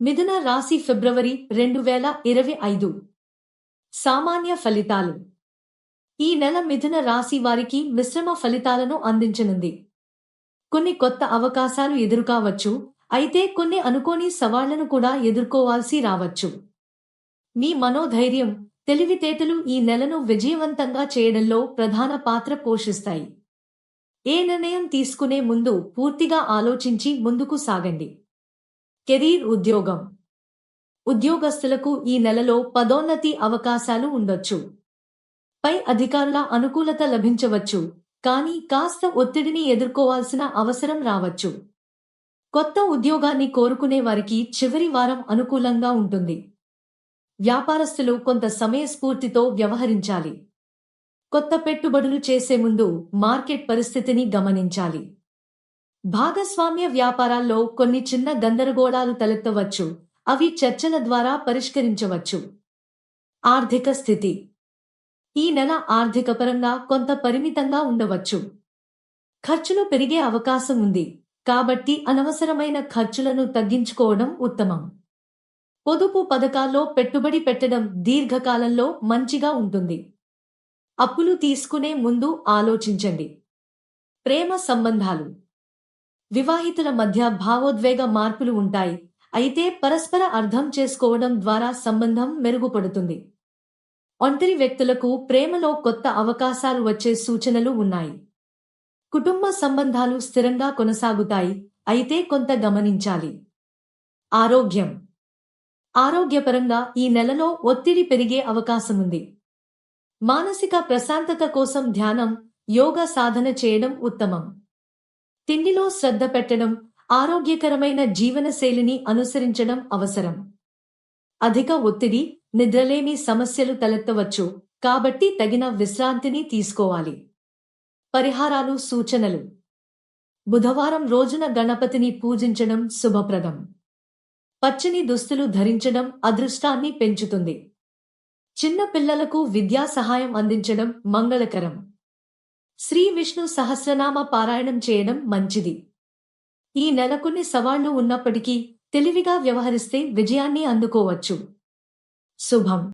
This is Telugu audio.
మిథున రాశి ఫిబ్రవరి రెండు వేల ఇరవై ఐదు. సామాన్య ఫలితాలు. ఈ నెల మిథున రాశి వారికి మిశ్రమ ఫలితాలను అందించనుంది. కొన్ని కొత్త అవకాశాలు ఎదురుకావచ్చు అయితే కొన్ని అనుకోని సవాళ్ళను కూడా ఎదుర్కోవాల్సి రావచ్చు. మీ మనోధైర్యం తెలివితేటలు ఈ నెలను విజయవంతంగా చేయడంలో ప్రధాన పాత్ర పోషిస్తాయి. ఏ నిర్ణయం తీసుకునే ముందు పూర్తిగా ఆలోచించి ముందుకు సాగండి. కెరీర్ ఉద్యోగం. ఉద్యోగస్తులకు ఈ నెలలో పదోన్నతి అవకాశాలు ఉండొచ్చు. పై అధికారుల అనుకూలత లభించవచ్చు కానీ కాస్త ఒత్తిడిని ఎదుర్కోవాల్సిన అవసరం రావచ్చు. కొత్త ఉద్యోగాన్ని కోరుకునే వారికి చివరి వారం అనుకూలంగా ఉంటుంది. వ్యాపారస్తులు కొంత సమయస్ఫూర్తితో వ్యవహరించాలి. కొత్త పెట్టుబడులు చేసే ముందు మార్కెట్ పరిస్థితిని గమనించాలి. భాగస్వామ్య వ్యాపారాల్లో కొన్ని చిన్న గందరగోళాలు తలెత్తవచ్చు. అవి చర్చల ద్వారా పరిష్కరించవచ్చు. ఆర్థిక స్థితి. ఈ నెల ఆర్థికపరంగా కొంత పరిమితంగా ఉండవచ్చు. ఖర్చులు పెరిగే అవకాశం ఉంది. కాబట్టి అనవసరమైన ఖర్చులను తగ్గించుకోవడం ఉత్తమం. పొదుపు పథకాల్లో పెట్టుబడి పెట్టడం దీర్ఘకాలంలో మంచిగా ఉంటుంది. అప్పులు తీసుకునే ముందు ఆలోచించండి. ప్రేమ సంబంధాలు. వివాహితుల మధ్య భావోద్వేగ మార్పులు ఉంటాయి. అయితే పరస్పర అర్థం చేసుకోవడం ద్వారా సంబంధం మెరుగుపడుతుంది. ఒంటరి వ్యక్తులకు ప్రేమలో కొత్త అవకాశాలు వచ్చే సూచనలు ఉన్నాయి. కుటుంబ సంబంధాలు స్థిరంగా కొనసాగుతాయి. అయితే కొంత గమనించాలి. ఆరోగ్యం. ఆరోగ్యపరంగా ఈ నెలలో ఒత్తిడి పెరిగే అవకాశముంది మానసిక ప్రశాంతత కోసం ధ్యానం యోగా సాధన చేయడం ఉత్తమం. తిండిలో శ్రద్ధ పెట్టడం ఆరోగ్యకరమైన జీవనశైలిని అనుసరించడం అవసరం. అధిక ఒత్తిడి నిద్రలేమి సమస్యలు తలెత్తవచ్చు కాబట్టి తగిన విశ్రాంతిని తీసుకోవాలి. పరిహారాలు సూచనలు. బుధవారం రోజున గణపతిని పూజించడం శుభప్రదం. పచ్చని దుస్తులు ధరించడం అదృష్టాన్ని పెంచుతుంది. చిన్న పిల్లలకు విద్యా సహాయం అందించడం మంగళకరం. శ్రీ విష్ణు సహస్రనామ పారాయణం చేయడం మంచిది. ఈ నెల కొన్ని సవాళ్ళు ఉన్నప్పటికీ తెలివిగా వ్యవహరిస్తే విజయాన్ని అందుకోవచ్చు. శుభం.